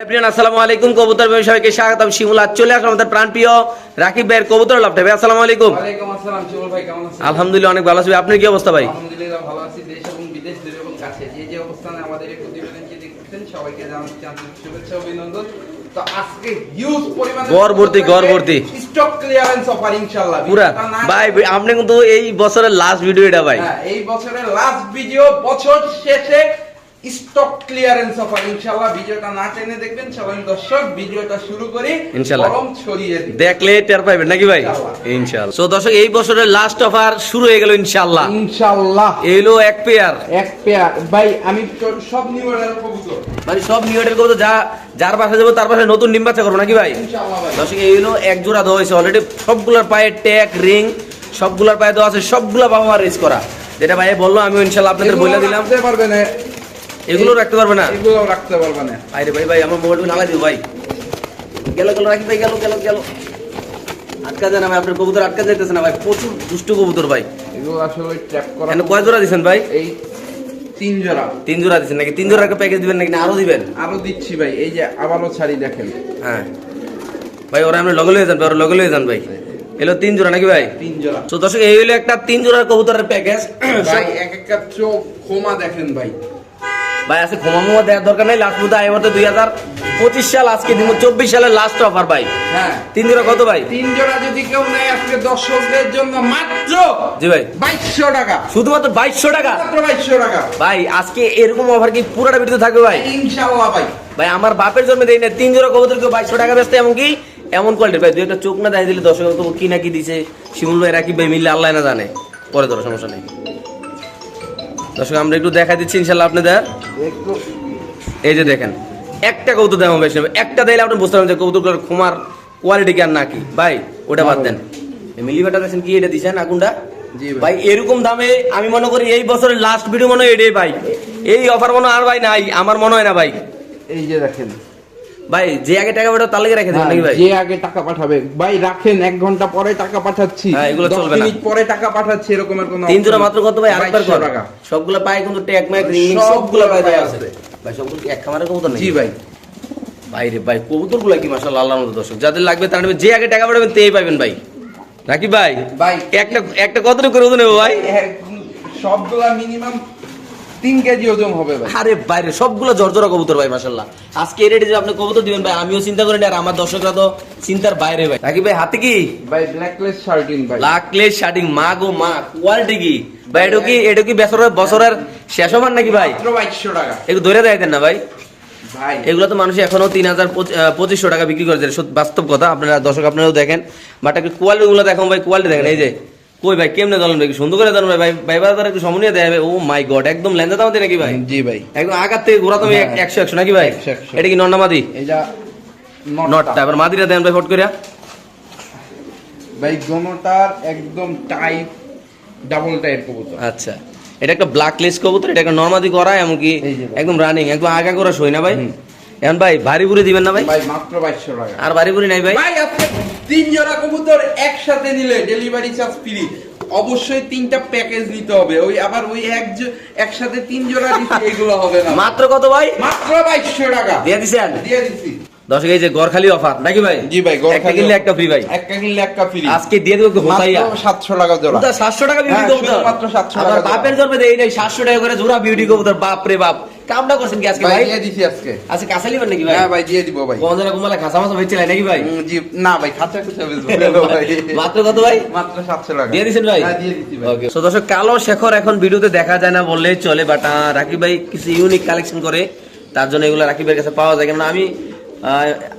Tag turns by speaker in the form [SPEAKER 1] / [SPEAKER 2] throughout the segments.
[SPEAKER 1] প্রিয়ান আসসালামু আলাইকুম কবুতর স্বাগতম। শিমুল আজ চলে আসলাম আমাদের প্রাণপ্রিয় রাকিব ভাইয়ের কবুতর লাভ ভাই আসসালামু আলাইকুম।
[SPEAKER 2] ওয়ালাইকুম আসসালাম শিমুল ভাই কেমন আছেন?
[SPEAKER 1] আলহামদুলিল্লাহ অনেক ভালো আছি আপনার কি অবস্থা ভাই?
[SPEAKER 2] আলহামদুলিল্লাহ ভালো আছি দেশ এবং বিদেশ দূরে এবং কাছে। যে যে অবস্থানে আমাদের এই প্রতিবেদনটি দেখছেন সবাইকে জানাচ্ছি আন্তরিক শুভেচ্ছা অভিনন্দন। তো আজকে হিউজ পরিমাণে
[SPEAKER 1] গড় ভর্তি,
[SPEAKER 2] স্টক ক্লিয়ারেন্স অফার ইনশাআল্লাহ।
[SPEAKER 1] পুরা। ভাই আপনি কিন্তু এই বছরের লাস্ট ভিডিও এটা ভাই।
[SPEAKER 2] হ্যাঁ, এই বছরের লাস্ট ভিডিও বছর শেষে স্টক ক্লিয়ারেন্স অফার ইনশাআল্লাহ ভিডিওটা না টেনে দেখবেন সবাই দর্শক ভিডিওটা শুরু করি
[SPEAKER 1] ইনশাআল্লাহ।
[SPEAKER 2] গরম ছড়িয়ে
[SPEAKER 1] দেখলে টের পাইবেন নাকি ভাই?
[SPEAKER 2] ইনশাআল্লাহ।
[SPEAKER 1] ইনশাআল্লাহ তো দর্শক এই বছরের লাস্ট অফার শুরু হয়ে গেল ইনশাআল্লাহ
[SPEAKER 2] ইনশাআল্লাহ
[SPEAKER 1] এলো এক পেয়ার
[SPEAKER 2] এক পেয়ার ভাই আমি সব নিউ অর্ডার কবুতর।
[SPEAKER 1] মানে সব নিউ ইয়ারের কবুতর যা যার পাশে যাব তার পাশে নতুন ডিম বাচ্চা করব নাকি ভাই?
[SPEAKER 2] ইনশাআল্লাহ ভাই।
[SPEAKER 1] দর্শক এই হলো এক জোড়া দেওয়া হয়েছে অলরেডি সবগুলোর পায়ে ট্যাগ রিং সবগুলোর পায়ে দেওয়া আছে সবগুলা বাবা মা রেস করা। যেটা ভাই বলল আমি ইনশাল্লাহ আপনাদের বলে দিলাম।
[SPEAKER 2] রাখতে পারবে না।
[SPEAKER 1] এগুলো রাখতে পারবে না?
[SPEAKER 2] এগুলো রাখতে পারবে না।
[SPEAKER 1] আরে ভাই ভাই আমার মোবাইল নালাই দিও ভাই। গেল গেল রাখি ভাই গেল গেল গেল। আটকা যায় না ভাই আপনার কবুতর আটকা যাইতেছে না ভাই। প্রচুর দুষ্ট কবুতর ভাই।
[SPEAKER 2] এগুলো আসলে ট্র্যাপ করা
[SPEAKER 1] এখানে কয় জোড়া দিচ্ছেন ভাই?
[SPEAKER 2] এই তিন জোড়া।
[SPEAKER 1] তিন জোড়া দিচ্ছেন নাকি? তিন জোড়া প্যাকেজ দিবেন নাকি? আরও দিবেন?
[SPEAKER 2] আরও দিচ্ছি ভাই এই যে আবারও ছাড়ি দেখেন।
[SPEAKER 1] হ্যাঁ। ভাই ওরা আমরা লগে লয়ে যান ভাই ওরা লগে লয়ে যান ভাই। এলো তিন জোড়া নাকি ভাই?
[SPEAKER 2] তিন জোড়া।
[SPEAKER 1] তো দর্শক এই হলো একটা তিন জোড়ার কবুতরের প্যাকেজ
[SPEAKER 2] ভাই এক একটা চোখ খোমা দেখেন ভাই।
[SPEAKER 1] ভাই আজকে ঘুমামুয়া দেওয়ার দরকার নেই। লাস্ট মধ্যে আয় দুই হাজার পঁচিশ সাল আজকে দিব চব্বিশ সালের লাস্ট অফার ভাই।
[SPEAKER 2] হ্যাঁ।
[SPEAKER 1] তিন জোড়া কত ভাই?
[SPEAKER 2] তিন জোড়া যদি কেউ নেয় আজকে দর্শকদের জন্য মাত্র
[SPEAKER 1] জি ভাই।
[SPEAKER 2] বাইশশো টাকা।
[SPEAKER 1] শুধুমাত্র বাইশশো টাকা?
[SPEAKER 2] বাইশশো টাকা।
[SPEAKER 1] ভাই আজকে এরকম অফার কি পুরোটা ভিডিও থাকবে ভাই?
[SPEAKER 2] ইনশাআল্লাহ ভাই।
[SPEAKER 1] ভাই আমার বাপের জন্য দেই না তিন জোড়া কবুতর কেউ বাইশশো টাকা ব্যস্ত এমন কি এমন কোয়ালিটি ভাই দুই একটা চোখ না দেখাই দিলে দর্শক তো কি না কি দিছে শিমুল ভাই রাকিব ভাই মিললে আল্লাহ না জানে। পরে ধরো সমস্যা নেই। দর্শক আমরা একটু দেখা দিচ্ছি ইনশাল্লাহ আপনাদের।
[SPEAKER 2] একটু
[SPEAKER 1] এই যে দেখেন একটা কৌতুক দাম বেশি হবে একটা দিলে আপনি বুঝতে পারবেন যে কৌতুকগুলোর খুমার কোয়ালিটি কি আর না কি। ভাই ওটা বাদ দেন। মিলিমিটার দেখছেন কি এটা দিচ্ছেন আগুনটা
[SPEAKER 2] জি ভাই।
[SPEAKER 1] ভাই এরকম দামে আমি মনে করি এই বছরের লাস্ট ভিডিও মনে হয় এটাই ভাই। এই অফার মনে আর ভাই নাই আমার মনে হয় না ভাই।
[SPEAKER 2] এই যে দেখেন।
[SPEAKER 1] ভাই যে আগে টাকা পাঠাও তার লেগে রেখে দেবেন নাকি ভাই?
[SPEAKER 2] যে আগে টাকা পাঠাবে। ভাই রাখেন এক ঘণ্টা পরে টাকা পাঠাচ্ছি।
[SPEAKER 1] হ্যাঁ, এগুলো চলবে না।
[SPEAKER 2] মিনিট পরে টাকা পাঠাচ্ছি কোনো
[SPEAKER 1] তিন জোড়া মাত্র কত ভাই? আরেকবার কর। সবগুলো পায় কিন্তু ট্যাগ ম্যাগ রিং
[SPEAKER 2] সবগুলো
[SPEAKER 1] পায়
[SPEAKER 2] আছে।
[SPEAKER 1] ভাই সবগুলো এক খামারের কবুতর নাকি?
[SPEAKER 2] জি ভাই।
[SPEAKER 1] ভাই রে ভাই কবুতরগুলা কি মাসাল্লাহ আল্লাহর মতো দর্শক। যাদের লাগবে তারা নেবে। যে আগে টাকা পাঠাবেন তেই পাবেন ভাই। নাকি ভাই?
[SPEAKER 2] ভাই
[SPEAKER 1] একটা একটা কতটুকু করে ওজন নেব ভাই?
[SPEAKER 2] সবগুলা মিনিমাম তিন কেজি ওজন হবে ভাই।
[SPEAKER 1] আরে বাইরে সবগুলো জর্জরা কবুতর ভাই মাসাল্লাহ আজকে এই রেটে আপনি কবুতর দিবেন ভাই আমিও চিন্তা করি আর আমার দর্শকরা তো চিন্তার বাইরে ভাই। নাকি ভাই হাতে কি?
[SPEAKER 2] ভাই ব্ল্যাকলেস শার্টিন ভাই।
[SPEAKER 1] লাকলে শার্টিং মা গো মা কোয়ালিটি কি? ভাই এটা কি এটা কি বছরের বছরের শেষ হবার নাকি ভাই?
[SPEAKER 2] বাইশশো টাকা।
[SPEAKER 1] একটু ধরে দেয় দেন না ভাই।
[SPEAKER 2] ভাই।
[SPEAKER 1] এগুলো তো মানুষ এখনও তিন হাজার পঁচিশশো টাকা বিক্রি করে বাস্তব কথা আপনারা দর্শক আপনারাও দেখেন। বাট একটু কোয়ালিটি গুলো দেখুন ভাই কোয়ালিটি দেখেন এই যে। কই ভাই কেমনে দলেন ভাই? সুন্দর করে দলেন ভাই। ভাই ভাই বাজার একটু সমনীয় দেয় ও মাই গড একদম লেন্দা দামাতে নাকি ভাই?
[SPEAKER 2] জি ভাই।
[SPEAKER 1] একদম আগার থেকে ঘোরা তুমি
[SPEAKER 2] হ্যাঁ।
[SPEAKER 1] একশো একশো নাকি ভাই। এটা কি নন্নামাদি
[SPEAKER 2] এটা
[SPEAKER 1] নটটা। এবার মাদিরা দেন ভাই ফট করিয়া।
[SPEAKER 2] ভাই দোনোটার একদম টাইপ ডাবল টাইপ কবুতর।
[SPEAKER 1] আচ্ছা। এটা একটা ব্ল্যাক লেস কবুতর এটা একটা নর্মাদি করা এমনকি একদম রানিং একদম আগা করা সই না ভাই। এখন ভাই ভারী বুড়ি দিবেন না ভাই?
[SPEAKER 2] ভাই মাত্র বাইশশো টাকা।
[SPEAKER 1] আর ভারী বুড়ি নাই ভাই?
[SPEAKER 2] ভাই আপনি তিন জোড়া কবুতর একসাথে নিলে ডেলিভারি চার্জ ফ্রি অবশ্যই তিনটা প্যাকেজ নিতে হবে। ওই আবার ওই এক একসাথে তিন জোড়া দিচ্ছি এগুলো হবে না।
[SPEAKER 1] মাত্র কত ভাই?
[SPEAKER 2] মাত্র বাইশশো টাকা।
[SPEAKER 1] দিয়ে দিছেন?
[SPEAKER 2] দিয়ে দিচ্ছি
[SPEAKER 1] দর্শক এই যে গড়খালি অফার নাকি ভাই?
[SPEAKER 2] জি ভাই,
[SPEAKER 1] একটা কিনলে একটা ফ্রি ভাই।
[SPEAKER 2] একটা কিনলে একটা ফ্রি
[SPEAKER 1] আজকে দিয়ে দেবো হোসাইয়া
[SPEAKER 2] মাত্র সাতশো টাকা জোড়া।
[SPEAKER 1] সাতশো টাকা বিউটি
[SPEAKER 2] হ্যাঁ,
[SPEAKER 1] কবুতর।
[SPEAKER 2] শুধুমাত্র 700 টাকা।
[SPEAKER 1] বাপের জন্মে দেই নাই সাতশো টাকা করে জোড়া বিউটি কবুতর বাপ রে বাপ। কামটা করছেন কি আজকে
[SPEAKER 2] ভাই দিয়ে দিছি আজকে।
[SPEAKER 1] আজকে কাঁচা লিবেন নাকি ভাই?
[SPEAKER 2] হ্যাঁ ভাই দিয়ে দিব ভাই।
[SPEAKER 1] খাসা বেচছিলেন নাকি ভাই?
[SPEAKER 2] জি না ভাই খাসা কিছু ভাই।
[SPEAKER 1] মাত্র কত ভাই?
[SPEAKER 2] মাত্র সাতশো টাকা।
[SPEAKER 1] দিয়ে দিছেন ভাই?
[SPEAKER 2] হ্যাঁ দিয়ে দিছি ভাই।
[SPEAKER 1] ওকে সো দর্শক কালো শেখর এখন ভিডিওতে দেখা যায় না বললেই চলে বাট রাকিব ভাই কিছু ইউনিক কালেকশন করে তার জন্য এগুলো রাকিবের কাছে পাওয়া যায়। কেননা আমি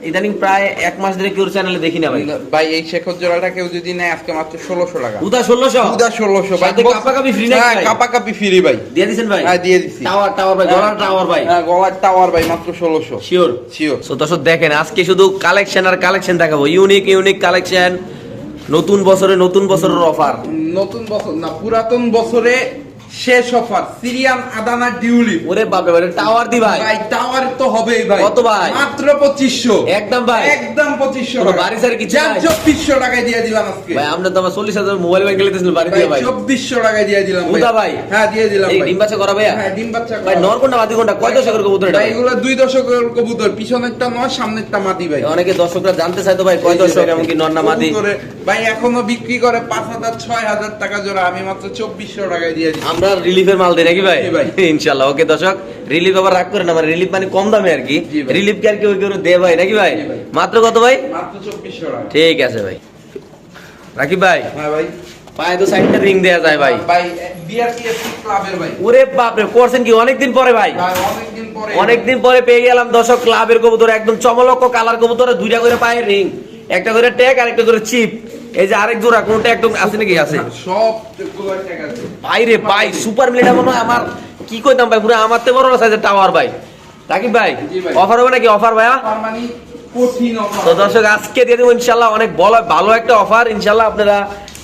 [SPEAKER 1] ইদানিং প্রায় এক মাস ধরে কেউ চ্যানেলে দেখি না ভাই।
[SPEAKER 2] ভাই এই শেখর জোড়াটা কেউ যদি নেয় আজকে মাত্র ষোলোশো টাকা।
[SPEAKER 1] উদা ষোলোশো?
[SPEAKER 2] উদা ষোলোশো ভাই
[SPEAKER 1] কাপাকাপি
[SPEAKER 2] হ্যাঁ
[SPEAKER 1] ভাই?
[SPEAKER 2] কাপাকাপি ফ্রি ভাই।
[SPEAKER 1] দিয়ে দিছেন ভাই?
[SPEAKER 2] হ্যাঁ দিয়ে দিচ্ছি
[SPEAKER 1] টাওয়ার টাওয়ার ভাই গলার টাওয়ার ভাই।
[SPEAKER 2] হ্যাঁ গলার টাওয়ার ভাই মাত্র ষোলোশো।
[SPEAKER 1] শিওর
[SPEAKER 2] শিওর
[SPEAKER 1] দর্শক দেখেন আজকে শুধু কালেকশন আর কালেকশন দেখাবো। ইউনিক ইউনিক কালেকশন নতুন বছরে নতুন বছরের অফার
[SPEAKER 2] নতুন বছর না পুরাতন বছরে শেষ অফার সিরিয়ান আদানা ডিউলিপ
[SPEAKER 1] ওরে বাপরে বাপরে টাওয়ার দি ভাই।
[SPEAKER 2] ভাই টাওয়ার তো হবেই ভাই।
[SPEAKER 1] কত ভাই?
[SPEAKER 2] মাত্র পঁচিশশো।
[SPEAKER 1] একদম ভাই।
[SPEAKER 2] একদম পঁচিশশো
[SPEAKER 1] কোনো বাড়ি সারি কিছু নাই?
[SPEAKER 2] চব্বিশশো টাকায় দিয়ে দিলাম আজকে।
[SPEAKER 1] ভাই আমরা তো আমার চল্লিশ হাজার মোবাইল ব্যাংক গেলেছিল বাড়ি দিয়ে ভাই।
[SPEAKER 2] চব্বিশশো টাকায় দিয়ে দিলাম
[SPEAKER 1] ভাই?
[SPEAKER 2] হ্যাঁ দিয়ে দিলাম ভাই।
[SPEAKER 1] ডিম বাচ্চা করা ভাইয়া?
[SPEAKER 2] হ্যাঁ ডিম বাচ্চা
[SPEAKER 1] ভাই নর কোনটা মাদি কোনটা? কয় দশকের কবুতর এটা?
[SPEAKER 2] ভাই
[SPEAKER 1] ভাই?
[SPEAKER 2] এগুলো দুই দশকের কবুতর। পিছনেরটা নয় সামনেরটা মাটি ভাই।
[SPEAKER 1] অনেকে দর্শকরা জানতে চায় তো ভাই কয়
[SPEAKER 2] এই যে
[SPEAKER 1] দর্শক এমনকি নর না মাদি।
[SPEAKER 2] ভাই এখনও বিক্রি করে পাঁচ হাজার ছয় হাজার টাকা জোড়া। আমি মাত্র চব্বিশশো টাকায় দিয়ে
[SPEAKER 1] আমরা রিলিফের মাল দিই নাকি ভাই?
[SPEAKER 2] ভাই।
[SPEAKER 1] ইনশাল্লাহ। ওকে দর্শক রিলিফ আবার রাগ করে না মানে রিলিফ মানে কম দামে আর কি। রিলিফ কি আর কেউ কেউ দে ভাই নাকি ভাই? মাত্র কত ভাই? ঠিক আছে ভাই। রাকিব ভাই
[SPEAKER 2] হ্যাঁ ভাই।
[SPEAKER 1] পায়ে তো সাইডটা রিং দেয়া যায় ভাই।
[SPEAKER 2] ভাই বিআরপিএফসি ক্লাবের ভাই।
[SPEAKER 1] ওরে করছেন কি? অনেকদিন পরে ভাই।
[SPEAKER 2] অনেকদিন পরে।
[SPEAKER 1] অনেকদিন পরে পেয়ে গেলাম দর্শক ক্লাবের কবুতর একদম চমলক্ষ কালার কবুতরে দুইটা করে পায়ের রিং একটা করে ট্যাগ আর একটা করে চিপ এই যে আরেক জোড়া কোনটা একদম আছে নাকি? আছে।
[SPEAKER 2] সব আছে
[SPEAKER 1] বাইরে ভাই সুপার মিলিটা মনে হয় আমার কি কইতাম ভাই পুরো আমার থেকে বড় সাইজের টাওয়ার ভাই। রাকিব ভাই অফার হবে নাকি অফার ভাইয়া?
[SPEAKER 2] মানে।
[SPEAKER 1] তো দর্শক আজকে দিয়ে দেবো ইনশাল্লাহ অনেক বড় ভালো একটা অফার ইনশাল্লাহ আপনারা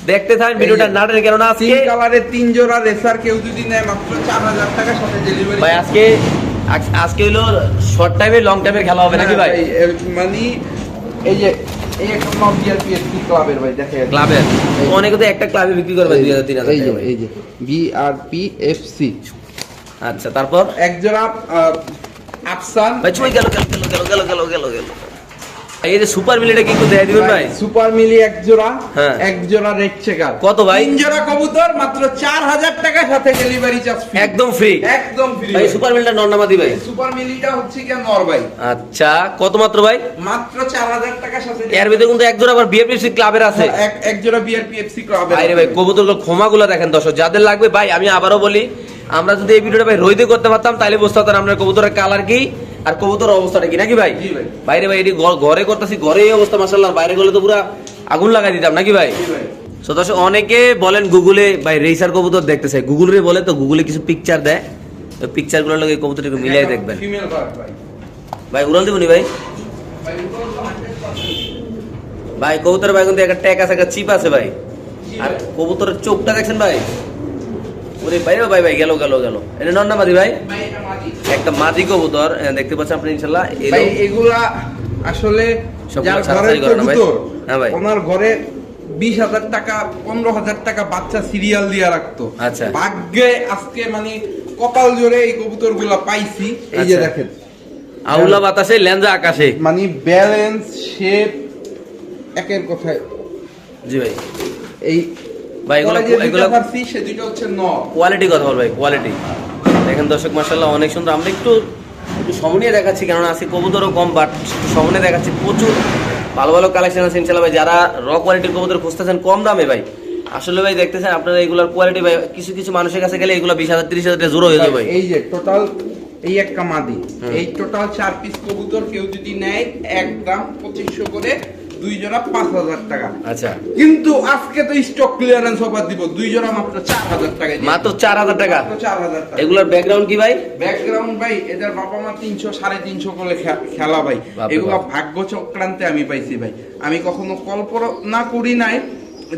[SPEAKER 1] দেখতে থাকেন ভিডিওটা না টেনে কেননা আজকে
[SPEAKER 2] তিন তিন জোড়া রেসার কেউ যদি নেয় মাত্র চার হাজার টাকার সাথে ডেলিভারি
[SPEAKER 1] ভাই আজকে আজকে হলো শর্ট টাইমে লং টাইমের খেলা হবে নাকি ভাই?
[SPEAKER 2] মানে এই যে ক্লাবের ভাই? দেখে
[SPEAKER 1] ক্লাবের অনেকে তো একটা ক্লাবে বিক্রি করবে তিন হাজার
[SPEAKER 2] এই যে এই যে। বিআরপিএফসি
[SPEAKER 1] আচ্ছা তারপর?
[SPEAKER 2] এক জোড়া আফসান।
[SPEAKER 1] ভাই ছুঁই গেল গেল গেল গেল গেল গেল গেল। এই যে সুপার মিলিটা কি দেয় দিবেন ভাই?
[SPEAKER 2] সুপার মিলি এক জোড়া
[SPEAKER 1] হ্যাঁ।
[SPEAKER 2] এক জোড়া রেড চেকার
[SPEAKER 1] কত ভাই?
[SPEAKER 2] তিন জোড়া কবুতর মাত্র চার হাজার টাকার সাথে ডেলিভারি চার্জ
[SPEAKER 1] একদম ফ্রি
[SPEAKER 2] একদম ফ্রি
[SPEAKER 1] ভাই সুপার মিলটা নন্নামাদি ভাই?
[SPEAKER 2] সুপার মিলিটা হচ্ছে কি নর ভাই।
[SPEAKER 1] আচ্ছা কত মাত্র ভাই?
[SPEAKER 2] মাত্র চার হাজার টাকার সাথে
[SPEAKER 1] এর ভিতরে কিন্তু এক জোড়া আবার বিএপিসি ক্লাবের আছে।
[SPEAKER 2] এক এক জোড়া বিআরপিএফসি ক্লাবের
[SPEAKER 1] বাইরে ভাই কবুতর ক্ষমাগুলো দেখেন দর্শক যাদের লাগবে ভাই আমি আবারও বলি আমরা যদি এই ভিডিওটা ভাই রইতে করতে পারতাম তাহলে বুঝতে পারতাম আপনার কবুতরের কালার কি। আর কবুতর অবস্থাটা কি? নাকি ভাই? বাইরে ভাই এটি ঘরে করতেছি ঘরে এই অবস্থা মাসাল্লাহ বাইরে গেলে তো পুরো আগুন লাগাই দিতাম নাকি ভাই? দর্শক অনেকে বলেন গুগলে ভাই রেসার কবুতর দেখতে চাই গুগলে বলে তো গুগলে কিছু পিকচার দেয়। তো পিকচারগুলোর লগে কবুতর একটু মিলাই দেখবেন
[SPEAKER 2] ভাই।
[SPEAKER 1] উড়াল দিবনি ভাই?
[SPEAKER 2] ভাই ওগুলো তো 100%
[SPEAKER 1] ভাই কবুতরের ভাই কিন্তু একটা ট্যাক আছে একটা চিপ আছে ভাই। আর কবুতরের চোখটা দেখছেন ভাই? ওরে ভাই ভাই ভাই গেল গেল গেল। এটা নন্না মাদি ভাই?
[SPEAKER 2] ভাই
[SPEAKER 1] একটা মাদি কবুতর দেখতে পাচ্ছেন আপনি ইনশাল্লাহ
[SPEAKER 2] ভাই এগুলা আসলে
[SPEAKER 1] হ্যাঁ ভাই।
[SPEAKER 2] ওনার ঘরে বিশ হাজার টাকা পনেরো হাজার টাকা বাচ্চা সিরিয়াল দিয়ে রাখতো।
[SPEAKER 1] আচ্ছা।
[SPEAKER 2] ভাগ্যে আজকে মানে কপাল জোরে এই কবুতরগুলা পাইছি এই যে
[SPEAKER 1] আচ্ছা।
[SPEAKER 2] দেখেন।
[SPEAKER 1] আউলা বাতাসে ল্যাঞ্জা আকাশে।
[SPEAKER 2] মানে ব্যালেন্স শেপ একের কথায়।
[SPEAKER 1] জি ভাই।
[SPEAKER 2] এই
[SPEAKER 1] ভাই, এগুলো- এগুলো-
[SPEAKER 2] সে হচ্ছে নর
[SPEAKER 1] কোয়ালিটি কথা বল ভাই কোয়ালিটি দেখেন দর্শক মাসাল্লাহ অনেক সুন্দর। আমরা একটু একটু দেখাচ্ছি কেননা আজকে কবুতরও কম বাট সমনে দেখাচ্ছি। প্রচুর ভালো ভালো কালেকশন আছে ইনশাল্লাহ ভাই। যারা র কোয়ালিটির কবুতর খুঁজতেছেন কম দামে ভাই। আসলে ভাই দেখতেছেন আপনারা এগুলোর কোয়ালিটি ভাই কিছু কিছু মানুষের কাছে গেলে এগুলো বিশ হাজার তিরিশ হাজার জোরো হয়ে যাবে ভাই।
[SPEAKER 2] এই যে টোটাল এই একটা মাদি। এই টোটাল চার পিস কবুতর কেউ যদি নেয় এক গ্রাম পঁচিশশো করে দুই জোড়া পাঁচ হাজার টাকা।
[SPEAKER 1] আচ্ছা।
[SPEAKER 2] কিন্তু আজকে তো স্টক ক্লিয়ারেন্স অফার দিব দুই জোড়া মাত্র চার হাজার টাকা
[SPEAKER 1] মাত্র চার হাজার টাকা?
[SPEAKER 2] চার হাজার টাকা।
[SPEAKER 1] এগুলোর ব্যাকগ্রাউন্ড কি ভাই?
[SPEAKER 2] ব্যাকগ্রাউন্ড ভাই এদের বাবা মা তিনশো সাড়ে তিনশো করে খেলা ভাই। এগুলো ভাগ্য চক্রান্তে আমি পাইছি ভাই। আমি কখনো কল্পনা করি নাই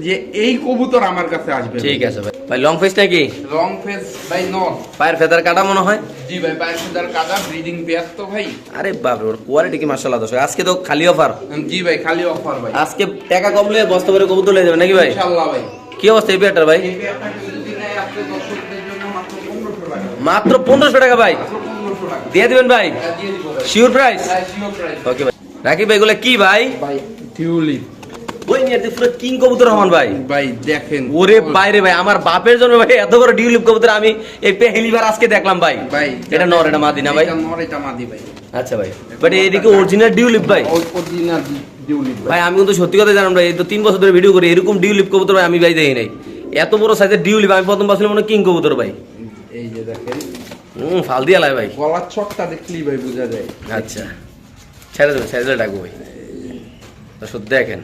[SPEAKER 2] যে এই কবুতর আমার কাছে আসবে।
[SPEAKER 1] ঠিক আছে ভাই। ভাই লং ফেস নাকি?
[SPEAKER 2] রং ফেস ভাই নট
[SPEAKER 1] পায়ের ফেদার কাটা মনে হয়?
[SPEAKER 2] জি ভাই বাইশাদার কাদা ব্রিডিং পেয়ার তো ভাই।
[SPEAKER 1] আরে বাপ রে কোয়ালিটি কি দর্শক? আজকে তো খালি অফার
[SPEAKER 2] জি ভাই খালি অফার ভাই।
[SPEAKER 1] আজকে টাকা কমলে বস্তা করে কবুতর নাকি ভাই?
[SPEAKER 2] ইনশাআল্লাহ ভাই।
[SPEAKER 1] কি অবস্থা এই পেয়ারটার ভাই?
[SPEAKER 2] এই পেয়ারটা যদি নেয় আজকে দর্শকদের জন্য মাত্র পনেরোশো টাকা।
[SPEAKER 1] মাত্র পনেরোশো টাকা ভাই। দিয়ে দিবেন ভাই?
[SPEAKER 2] দিয়ে দিব ভাই।
[SPEAKER 1] Sure price. ওকে ভাই। রাকিব ভাই এগুলো কি ভাই?
[SPEAKER 2] ভাই টিউলিপ।
[SPEAKER 1] ওই পুরো কিং কবুতর রহমান ভাই।
[SPEAKER 2] ভাই দেখেন।
[SPEAKER 1] ওরে বাইরে ভাই আমার বাপের জন্য ভাই এত বড় ডিউলিপ কবুতর আমি এই পেহেলিবার আজকে দেখলাম ভাই।
[SPEAKER 2] ভাই
[SPEAKER 1] এটা নর এটা মাদি না ভাই?
[SPEAKER 2] নর এটা মাদি ভাই।
[SPEAKER 1] আচ্ছা ভাই বাট এদিকে অরিজিনাল ডিউলিপ ভাই।
[SPEAKER 2] অরিজিনাল ভাই।
[SPEAKER 1] আমি কিন্তু সত্যি কথা জানাম ভাই এই তো তিন বছর ধরে ভিডিও করি এরকম ডিউলিপ কবুতর ভাই আমি ভাই দেখি নাই। এত বড় সাইজের ডিউলিপ আমি প্রথম ভাবছিলাম মনে কিং কবুতর ভাই।
[SPEAKER 2] এই যে দেখেন।
[SPEAKER 1] হুম ফাল দিয়া লাই ভাই।
[SPEAKER 2] গলার ছকটা দেখলেই ভাই বোঝা যায়।
[SPEAKER 1] আচ্ছা। ছেড়ে দেবে ছেড়ে দিলে ডাকবো ভাই। দেখেন।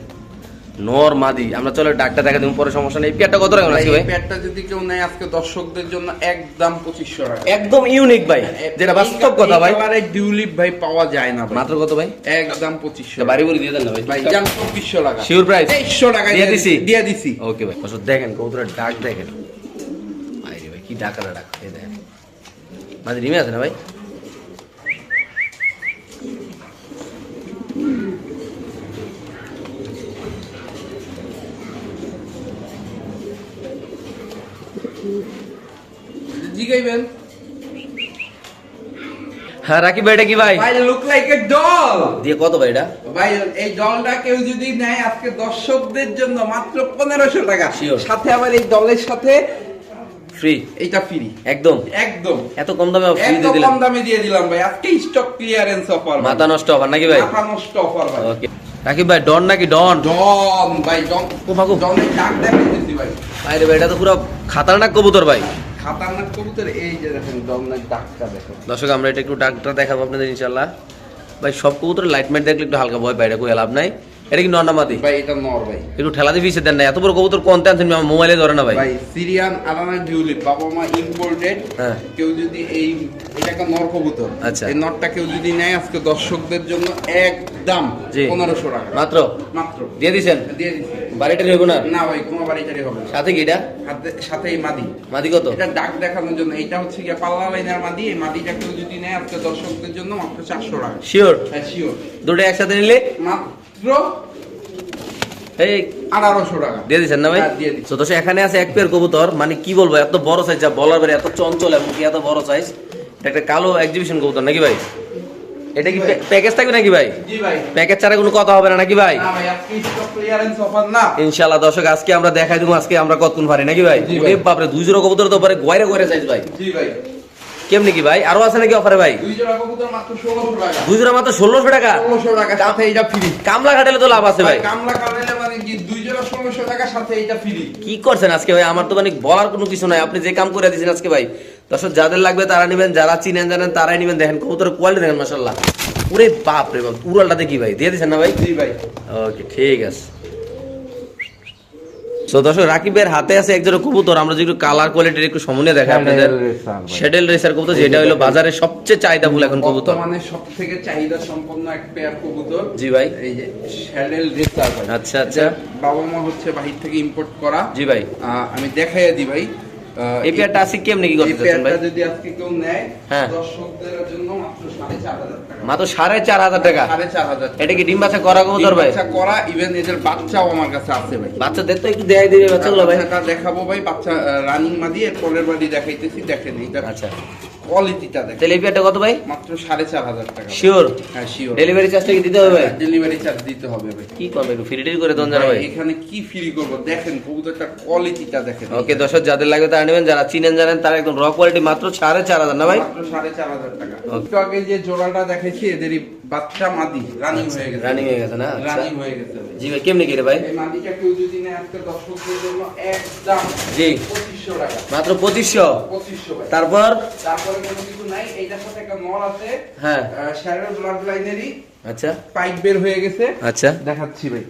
[SPEAKER 1] নর মাদি। আমরা চলো ডাক্তার দেখা দিব পরে সমস্যা নেই। পেয়ারটা কত টাকা আছে ভাই?
[SPEAKER 2] যদি কেউ নেয় আজকে দর্শকদের জন্য একদম পঁচিশশো টাকা।
[SPEAKER 1] একদম ইউনিক ভাই যেটা বাস্তব কথা ভাই।
[SPEAKER 2] ডিউলিপ ভাই পাওয়া যায় না
[SPEAKER 1] মাত্র কত ভাই?
[SPEAKER 2] একদম পঁচিশশো
[SPEAKER 1] এটা বাড়ি বাড়ি দিয়ে দেন না ভাই।
[SPEAKER 2] ভাই জান চব্বিশশো টাকা।
[SPEAKER 1] শিওর প্রাইস
[SPEAKER 2] তেইশশো টাকা
[SPEAKER 1] দিয়ে দিছি।
[SPEAKER 2] দিয়ে দিছি।
[SPEAKER 1] ওকে ভাই দেখেন কবুতরের ডাক দেখেন। ভাই রে ভাই কি ডাকাটা ডাক। এই দেখেন। মাঝে রিমে আছে না ভাই?
[SPEAKER 2] জিগাইবেন
[SPEAKER 1] হ্যাঁ রাকিব ভাই এটা কি ভাই?
[SPEAKER 2] ভাই লুক লাইক এ ডল
[SPEAKER 1] দিয়ে কত ভাই এটা
[SPEAKER 2] ভাই এই ডলটা কেউ যদি নেয় আজকে দর্শকদের জন্য মাত্র টাকা। সাথে আবার এই ডলের সাথে
[SPEAKER 1] ফ্রি
[SPEAKER 2] এইটা ফ্রি
[SPEAKER 1] একদম?
[SPEAKER 2] একদম।
[SPEAKER 1] এত কম দামে ফ্রি দিয়ে দিলাম
[SPEAKER 2] কম দামে দিয়ে দিলাম ভাই। আজকে স্টক ক্লিয়ারেন্স অফার
[SPEAKER 1] মাথা নষ্ট নাকি ভাই?
[SPEAKER 2] মাথা নষ্ট অফার ভাই।
[SPEAKER 1] ওকে রাকিব ভাই ডন নাকি ডন?
[SPEAKER 2] ডন ভাই ডন। ডাক ভাই।
[SPEAKER 1] ভাই রে ভাই এটা তো পুরো খাতারনাক কবুতর ভাই।
[SPEAKER 2] খাতারনাক কবুতর, এই যে দেখেন ডাকটা দেখেন।
[SPEAKER 1] দর্শক, আমরা এটা একটু ডাকটা দেখাবো আপনাদের ইনশাল্লাহ ভাই, সব কবুতর লাইট মাইট দেখলে একটু হালকা ভয় পাই এটা কোনো লাভ নাই। এটা কি নর্নামাতি
[SPEAKER 2] ভাই এটা নর ভাই।
[SPEAKER 1] একটু ঠেলা দিয়ে পিছিয়ে দেন না এত বড় কবুতর কোন আনছেন মোবাইলে ধরে না ভাই?
[SPEAKER 2] ভাই সিরিয়ান আলানা ডিউলিপ বাবা মা ইম্পোর্টেড
[SPEAKER 1] হ্যাঁ।
[SPEAKER 2] কেউ যদি এই এটা একটা নর কবুতর।
[SPEAKER 1] আচ্ছা।
[SPEAKER 2] এই নরটা কেউ যদি নেয় আজকে দর্শকদের জন্য একদম
[SPEAKER 1] জি।
[SPEAKER 2] পনেরোশো টাকা।
[SPEAKER 1] মাত্র?
[SPEAKER 2] মাত্র।
[SPEAKER 1] দিয়ে দিছেন?
[SPEAKER 2] দিয়ে দিচ্ছি
[SPEAKER 1] বাড়িটা নেব না?
[SPEAKER 2] না ভাই কোনো বাড়িটারি হবে
[SPEAKER 1] সাথে কি এটা?
[SPEAKER 2] সাথে এই মাদি।
[SPEAKER 1] মাদি কত?
[SPEAKER 2] এটা ডাক দেখানোর জন্য। এটা হচ্ছে গিয়ে পাল্লা লাইনের মাদি। এই মাদিটা কেউ যদি নেয় আজকে দর্শকদের জন্য মাত্র চারশো টাকা।
[SPEAKER 1] শিওর
[SPEAKER 2] হ্যাঁ শিওর
[SPEAKER 1] দুটো একসাথে নিলে?
[SPEAKER 2] মাত্র।
[SPEAKER 1] এই
[SPEAKER 2] আঠারোশো টাকা।
[SPEAKER 1] দিয়ে দিছেন না ভাই?
[SPEAKER 2] হ্যাঁ, দিয়ে দিচ্ছি।
[SPEAKER 1] তো দর্শক এখানে আছে এক পেয়ার কবুতর। মানে কি বলব এত বড় সাইজ যা বলার বাইরে এত চঞ্চল এবং এত বড় সাইজ এটা একটা কালো এক্সিবিশন কবুতর নাকি ভাই? এটা কি প্যাকেজ থাকবে নাকি ভাই? প্যাকেজ ছাড়া কোনো কথা হবে না নাকি ভাই? ইনশাআল্লাহ দর্শক আজকে আমরা দেখাই দেবো আজকে আমরা কতক্ষণ পারি নাকি ভাই?
[SPEAKER 2] ভাই।
[SPEAKER 1] বাপরে দুই জোড়া কবুতর তো পারে গোয়ারে গোয়ারে সাইজ ভাই।
[SPEAKER 2] জি ভাই।
[SPEAKER 1] কেমনি কি ভাই? আরও আছে নাকি অফারে ভাই?
[SPEAKER 2] দুই জোড়া মাত্র ষোলোশো টাকা।
[SPEAKER 1] ষোলোশো
[SPEAKER 2] সাথে এইটা ফ্রি
[SPEAKER 1] কামলা ঘাটালে তো লাভ আছে ভাই।
[SPEAKER 2] কামলা কাটালে মানে কি দুই জোড়া ষোলোশো টাকা সাথে এইটা ফ্রি
[SPEAKER 1] কি করছেন আজকে ভাই? আমার তো মানে বলার কোনো কিছু নাই। আপনি যে কাম করে দিয়েছেন আজকে ভাই। দর্শক যাদের লাগবে তারা নেবেন যারা চিনেন জানেন তারাই নেবেন। দেখেন কবুতরের কোয়ালিটি দেখেন মাসাল্লাহ ওরে বাপ রে বাপ উড়ালটা দেখি ভাই? দিয়ে দিচ্ছেন না ভাই?
[SPEAKER 2] জি ভাই।
[SPEAKER 1] ওকে ঠিক আছে। তো দর্শক রাকিবের হাতে আছে কবুতর। আমরা একটু কালার কোয়ালিটির একটু সমন্বয় আপনাদের। শেডেল রেসার কবুতর যেটা হলো বাজারে সবচেয়ে চাহিদাফুল এখন কবুতর।
[SPEAKER 2] মানে সব থেকে চাহিদা সম্পন্ন এক পেয়ার কবুতর।
[SPEAKER 1] জি ভাই।
[SPEAKER 2] এই যে শেডেল রেসার
[SPEAKER 1] আচ্ছা আচ্ছা।
[SPEAKER 2] বাবা মা হচ্ছে বাহির থেকে ইম্পোর্ট করা।
[SPEAKER 1] জি ভাই।
[SPEAKER 2] আমি দেখাইয়া দি ভাই।
[SPEAKER 1] এই পেয়ারটা আছে কেমনে কি করতে চাচ্ছেন ভাই?
[SPEAKER 2] যদি আজকে কেউ নেয়
[SPEAKER 1] হ্যাঁ।
[SPEAKER 2] দর্শকদের জন্য মাত্র সাড়ে চার হাজার টাকা।
[SPEAKER 1] মাত্র সাড়ে চার হাজার টাকা?
[SPEAKER 2] সাড়ে চার হাজার
[SPEAKER 1] এটা কি ডিম বাচ্চা করা কবুতর ভাই?
[SPEAKER 2] বাচ্চা করা ইভেন এদের বাচ্চাও আমার কাছে আছে ভাই।
[SPEAKER 1] বাচ্চাদের তো একটু দেখাই দিবে বাচ্চাগুলো ভাই।
[SPEAKER 2] বাচ্চাটা দেখাবো ভাই বাচ্চা রানিং মা দিয়ে পরের বাড়ি দেখাইতেছি দেখেন এটা
[SPEAKER 1] আচ্ছা।
[SPEAKER 2] কোয়ালিটিটা দেখেন
[SPEAKER 1] তাহলে কত ভাই?
[SPEAKER 2] মাত্র সাড়ে চার হাজার টাকা
[SPEAKER 1] শিওর
[SPEAKER 2] হ্যাঁ শিওর
[SPEAKER 1] ডেলিভারি চার্জটা কি দিতে হবে ভাই?
[SPEAKER 2] ডেলিভারি চার্জ দিতে হবে ভাই।
[SPEAKER 1] কি করবে একটু ফ্রি করে দন জানা
[SPEAKER 2] ভাই, এখানে কি ফ্রি করব? দেখেন কবুতরটা কোয়ালিটিটা দেখেন।
[SPEAKER 1] ওকে দর্শক যাদের লাগে তারা নেবেন যারা চিনেন জানেন তারা একদম র কোয়ালিটি মাত্র সাড়ে চার হাজার না ভাই?
[SPEAKER 2] মাত্র সাড়ে চার হাজার টাকা।
[SPEAKER 1] ওকে
[SPEAKER 2] একটু আগে যে জোড়াটা দেখেছি এদেরই বাচ্চা মাদি রানিং হয়ে গেছে।
[SPEAKER 1] রানিং হয়ে গেছে না? আচ্ছা।
[SPEAKER 2] রানিং হয়ে গেছে।
[SPEAKER 1] জি ভাই কেমনি কি রে ভাই?
[SPEAKER 2] এই মাদিটা কেউ যদি নেয় আজকে দর্শকদের জন্য একদম
[SPEAKER 1] জি।
[SPEAKER 2] পঁচিশশো টাকা।
[SPEAKER 1] মাত্র পঁচিশশো?
[SPEAKER 2] পঁচিশশো ভাই।
[SPEAKER 1] তারপর?
[SPEAKER 2] তারপরে কোনো কিছু নাই এইটার সাথে একটা নর আছে।
[SPEAKER 1] হ্যাঁ।
[SPEAKER 2] শ্যারের ব্লাড লাইনেরই
[SPEAKER 1] আচ্ছা।
[SPEAKER 2] পাইপ বের হয়ে গেছে।
[SPEAKER 1] আচ্ছা।
[SPEAKER 2] দেখাচ্ছি ভাই।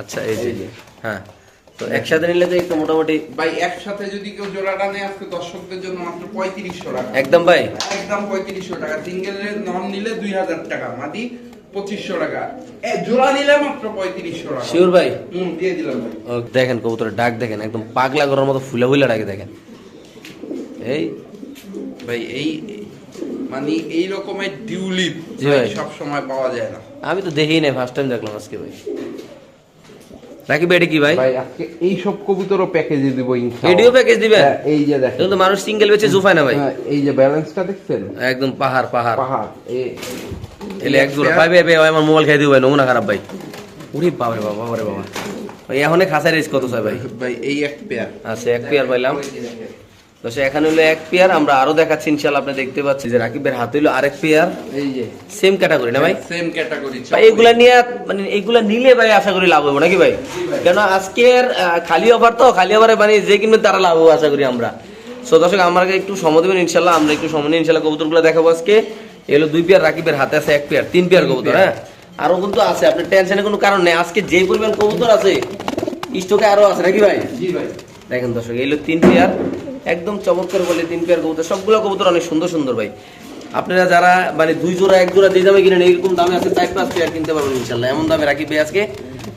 [SPEAKER 1] আচ্ছা এই যে। হ্যাঁ। তো একসাথে নিলে তো একটু মোটামুটি
[SPEAKER 2] ভাই একসাথে যদি কেউ জোড়াটা নেয় আজকে দর্শকদের জন্য মাত্র পঁয়ত্রিশশো টাকা।
[SPEAKER 1] একদম ভাই।
[SPEAKER 2] একদম পঁয়ত্রিশশো টাকা। সিঙ্গেল নন নিলে দুই হাজার টাকা মাদি পঁচিশশো টাকা। জোড়া নিলে মাত্র পঁয়ত্রিশশো টাকা।
[SPEAKER 1] শিওর ভাই।
[SPEAKER 2] হুম দিয়ে দিলাম ভাই।
[SPEAKER 1] দেখেন কবুতরের ডাক দেখেন একদম পাগলা করার মতো ফুলে ফুলে ডাকে দেখেন। এই
[SPEAKER 2] ভাই এই মানে এই রকমের ডিউলিপ
[SPEAKER 1] জি ভাই।
[SPEAKER 2] সব সময় পাওয়া যায় না।
[SPEAKER 1] আমি তো দেখি নাই ফার্স্ট টাইম দেখলাম আজকে ভাই। রাকিব এটা কি ভাই?
[SPEAKER 2] ভাই আজকে এই সব কবুতরও প্যাকেজে দিব
[SPEAKER 1] এডিও প্যাকেজ দিবেন
[SPEAKER 2] হ্যাঁ, এই যে দেখেন।
[SPEAKER 1] এখন তো মানুষ সিঙ্গেল বেচে জুফায় না ভাই।
[SPEAKER 2] হ্যাঁ, এই যে ব্যালেন্সটা দেখছেন?
[SPEAKER 1] একদম পাহাড় পাহাড়।
[SPEAKER 2] পাহাড় এ-
[SPEAKER 1] এলে এক জোড়া। ভাই ভাই আমার মোবাইল খাই দিও ভাই নমুনা খারাপ ভাই। উরি বাবা রে বাবা রে বাবা ভাই এখন খাসার রেস কত চাই ভাই?
[SPEAKER 2] ভাই এই এক পেয়ার
[SPEAKER 1] আচ্ছা এক পেয়ার পাইলাম। সে এখানে হলো এক পেয়ার আমরা আরও দেখাচ্ছি আপনি দেখতে পাচ্ছি যে রাকিবের হাতে হলো আরেক পেয়ার
[SPEAKER 2] এই যে।
[SPEAKER 1] সেম ক্যাটাগরি না ভাই?
[SPEAKER 2] সেম ক্যাটাগরি
[SPEAKER 1] ভাই এগুলা নিয়ে মানে এগুলা নিলে ভাই আশা করি লাভ হবে নাকি ভাই? কেন আজকের খালি অফার তো খালি অফারে মানে যে কিনবে তারা লাভ হবে আশা করি আমরা। সো দর্শক আমাকে একটু সময় দেবেন ইনশাল্লাহ আমরা একটু সময় নিয়ে ইনশাল্লাহ কবুতরগুলো দেখাবো আজকে। এগুলো দুই পেয়ার রাকিবের হাতে আছে এক পেয়ার তিন পেয়ার কবুতর হ্যাঁ? আরও কিন্তু আছে আপনার টেনশনের কোনো কারণ নেই। আজকে যে পরিমাণ কবুতর আছে স্টকে আরও আছে নাকি ভাই?
[SPEAKER 2] জি ভাই।
[SPEAKER 1] দেখেন দর্শক এইগুলো তিন পেয়ার একদম চমৎকার বলে তিন পেয়ার কবুতর। সবগুলো কবুতর অনেক সুন্দর সুন্দর ভাই। আপনারা যারা মানে দুই জোড়া এক জোড়া যে দামে কিনেন এইরকম দামে আছে চার পাঁচ পেয়ার কিনতে পারবেন ইনশাল্লাহ এমন দামে রাখি ভাই আজকে।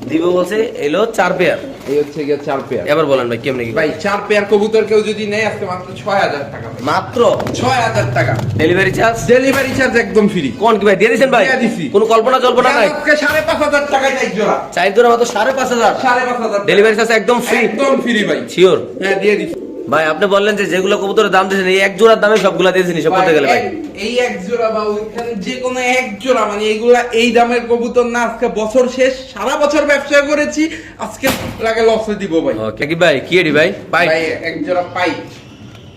[SPEAKER 1] দিব বলছে এলো চার পেয়ার
[SPEAKER 2] এই হচ্ছে গিয়ে চার পেয়ার
[SPEAKER 1] এবার বলেন ভাই কেমনে কি
[SPEAKER 2] ভাই চার পেয়ার কবুতর কেউ যদি নেয় আজকে মাত্র ছয় হাজার টাকা
[SPEAKER 1] মাত্র?
[SPEAKER 2] ছয় হাজার টাকা।
[SPEAKER 1] ডেলিভারি চার্জ
[SPEAKER 2] ডেলিভারি চার্জ একদম ফ্রি
[SPEAKER 1] কোন কি ভাই দিয়ে দিয়েছেন ভাই?
[SPEAKER 2] দিয়ে দিছি।
[SPEAKER 1] কোনো কল্পনা জল্পনা নাই?
[SPEAKER 2] আজকে সাড়ে পাঁচ হাজার টাকায় এক জোড়া?
[SPEAKER 1] চার জোড়া মাত্র সাড়ে পাঁচ হাজার।
[SPEAKER 2] সাড়ে পাঁচ হাজার টাকা।
[SPEAKER 1] ডেলিভারি চার্জ একদম ফ্রি
[SPEAKER 2] একদম ফ্রি ভাই।
[SPEAKER 1] শিওর
[SPEAKER 2] হ্যাঁ দিয়ে দিচ্ছি
[SPEAKER 1] ভাই আপনি বললেন যে যেগুলো কবুতরের দাম দিয়েছেন এই এক জোড়ার দামে সবগুলা দিয়েছেন হিসাব করতে গেলে ভাই?
[SPEAKER 2] এই এক জোড়া বা ওইখানে যে কোনো এক জোড়া মানে এইগুলা এই দামের কবুতর না আজকে বছর শেষ সারা বছর ব্যবসা করেছি আজকে লাগে লসে দিব ভাই।
[SPEAKER 1] ওকে কি ভাই কি এডি ভাই? ভাই
[SPEAKER 2] এক জোড়া পাই।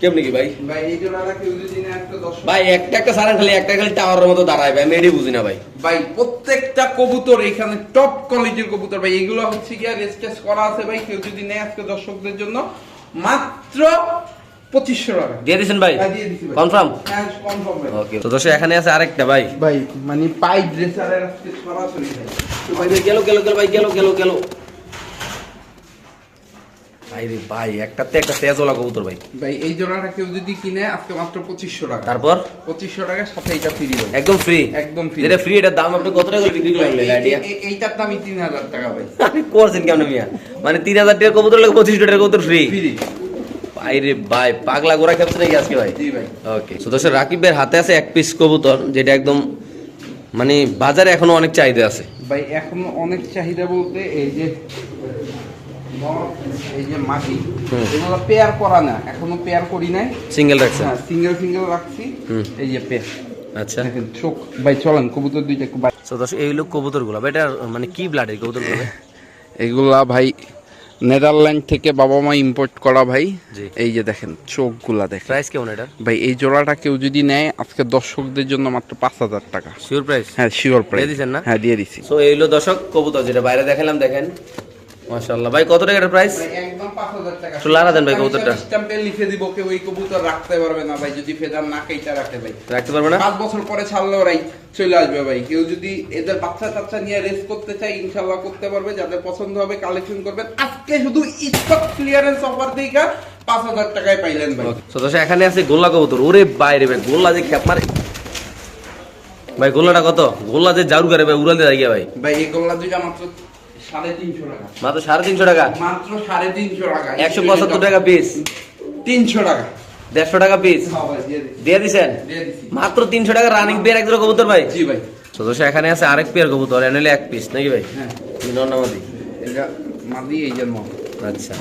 [SPEAKER 1] কেমনে কি ভাই?
[SPEAKER 2] ভাই এই জোড়াটা কেউ যদি নেয় আজকে দশ।
[SPEAKER 1] ভাই একটা একটা সারা খালি একটা খালি টাওয়ারের মতো দাঁড়ায় ভাই আমি এডি বুঝি না ভাই।
[SPEAKER 2] ভাই প্রত্যেকটা কবুতর এখানে টপ কোয়ালিটির কবুতর ভাই এগুলো হচ্ছে কি রেজিস্টার করা আছে ভাই কেউ যদি নেয় আজকে দর্শকদের জন্য। মাত্র পঁচিশশো টাকা।
[SPEAKER 1] দিয়ে দিয়েছেন ভাই?
[SPEAKER 2] হ্যাঁ।
[SPEAKER 1] কনফার্ম
[SPEAKER 2] হ্যাঁ কনফার্ম
[SPEAKER 1] ওকে তো দর্শক এখানে আছে আরেকটা ভাই।
[SPEAKER 2] ভাই মানে পাই ড্রেসারের সরাসরি ভাই
[SPEAKER 1] গেল গেল গেল ভাই গেল গেল গেল। ভাই রে ভাই একটাতে একটা তেজওয়ালা কবুতর ভাই।
[SPEAKER 2] ভাই এই জোড়াটা কেউ যদি কিনে আজকে মাত্র পঁচিশশো টাকা।
[SPEAKER 1] তারপর?
[SPEAKER 2] পঁচিশশো টাকার সাথে এটা ফ্রি
[SPEAKER 1] একদম ফ্রি
[SPEAKER 2] একদম।
[SPEAKER 1] যেটা ফ্রি এটার দাম আপনি কত টাকা করে বিক্রি করলেন
[SPEAKER 2] এইটার দামই তিন হাজার টাকা ভাই।
[SPEAKER 1] আপনি করছেন কেমন মিয়া? মানে তিন হাজার টাকার কবুতর লাগে পঁচিশ টাকার কবুতর ফ্রি
[SPEAKER 2] ফ্রি
[SPEAKER 1] ভাইরে ভাই পাগলা গোড়া খেপছে নাকি আজকে ভাই।
[SPEAKER 2] জি ভাই।
[SPEAKER 1] ওকে তো দর্শক রাকিবের হাতে আছে এক পিস কবুতর যেটা একদম মানে বাজারে এখনও অনেক চাহিদা আছে।
[SPEAKER 2] ভাই এখনও অনেক চাহিদা বলতে এই যে এই যে মাটি এগুলো পেয়ার করা না এখনও পেয়ার করি নাই।
[SPEAKER 1] সিঙ্গেল রাখছে
[SPEAKER 2] হ্যাঁ সিঙ্গেল সিঙ্গেল রাখছি। এই যে পেয়ার
[SPEAKER 1] আচ্ছা।
[SPEAKER 2] চোখ ভাই চলেন কবুতর দুইটা একটু
[SPEAKER 1] তো দর্শক এটা মানে কি ব্লাডের
[SPEAKER 2] এগুলা ভাই নেদারল্যান্ড থেকে বাবা মা ইম্পোর্ট করা ভাই। এই যে দেখেন চোখগুলা দেখেন।
[SPEAKER 1] প্রাইস কেমন এটা
[SPEAKER 2] ভাই এই জোড়াটা কেউ যদি নেয় আজকে দর্শকদের জন্য মাত্র পাঁচ হাজার টাকা।
[SPEAKER 1] শিওর প্রাইস
[SPEAKER 2] হ্যাঁ শিওর প্রাইস
[SPEAKER 1] দিয়ে দিছেন না?
[SPEAKER 2] হ্যাঁ দিয়ে দিছি।
[SPEAKER 1] সো এই হলো দর্শক কবুতর যেটা বাইরে দেখালাম দেখেন। মাশাআল্লাহ। ভাই কত টাকা এটার প্রাইস
[SPEAKER 2] একদম 5000 টাকা।
[SPEAKER 1] একটু লাড়া দেন ভাই কবুতরটা।
[SPEAKER 2] স্ট্যাম্পে লিখে দিব কেউ এই কবুতর রাখতে পারবে না ভাই যদি ফেদার না কেইটা রাখে ভাই।
[SPEAKER 1] রাখতে পারবে না?
[SPEAKER 2] পাঁচ বছর পরে ছাড়লে ওরাই চলে আসবে ভাই। কেউ যদি এদের বাচ্চা টাচ্চা নিয়ে রেস করতে চায় ইনশাল্লাহ করতে পারবে। যাদের পছন্দ হবে কালেকশন করবেন। আজকে শুধু স্টক ক্লিয়ারেন্স অফার পাঁচ হাজার টাকায় পাইলেন ভাই।
[SPEAKER 1] দর্শক এখানে আছে গোল্লা কবুতর। ওরে বাইরে ভাই গোল্লা যে খেপ মারে। ভাই গোল্লাটা কত? গোল্লা যে জারু করে ভাই উড়ালে দাঁড়িয়ে ভাই।
[SPEAKER 2] ভাই এই গোল্লা দুইটা মাত্র
[SPEAKER 1] মাত্র সাড়ে তিনশো টাকা?
[SPEAKER 2] মাত্র সাড়ে তিনশো টাকা।
[SPEAKER 1] একশো পঁচাত্তর টাকা পিস
[SPEAKER 2] তিনশো টাকা।
[SPEAKER 1] দেড়শো টাকা পিস
[SPEAKER 2] হ্যাঁ দিয়ে
[SPEAKER 1] দিছেন? মাত্র তিনশো টাকা রানিং পেয়ার এক জোড়া কবুতর ভাই।
[SPEAKER 2] জি ভাই।
[SPEAKER 1] তো এখানে আছে আরেক পেয়ার কবুতর এনলে এক পিস নাকি ভাই?
[SPEAKER 2] হ্যাঁ।
[SPEAKER 1] নর্নামাদি
[SPEAKER 2] এটা মাদি এই জন্ম
[SPEAKER 1] আচ্ছা।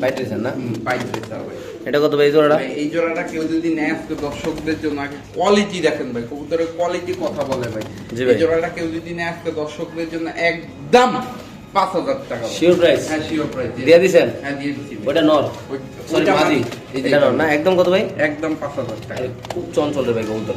[SPEAKER 1] পাইতেছেন না?
[SPEAKER 2] পাই ভাই।
[SPEAKER 1] এটা কত ভাই জোড়াটা?
[SPEAKER 2] এই জোড়াটা কেউ যদি নেয় আজকে দর্শকদের জন্য আগে কোয়ালিটি দেখেন ভাই কবুতরের কোয়ালিটি কথা বলে ভাই। এই জোড়াটা কেউ যদি নেয় আজকে দর্শকদের জন্য একদম পাঁচ হাজার টাকা।
[SPEAKER 1] শিওর প্রাইস
[SPEAKER 2] হ্যাঁ শিওর প্রাইস
[SPEAKER 1] দিয়ে
[SPEAKER 2] হ্যাঁ দিয়ে দিচ্ছি।
[SPEAKER 1] ওটা নর? সরি মাদি এটা নর না? একদম কত ভাই?
[SPEAKER 2] একদম পাঁচ হাজার টাকা।
[SPEAKER 1] খুব চঞ্চল রে ভাই কবুতর।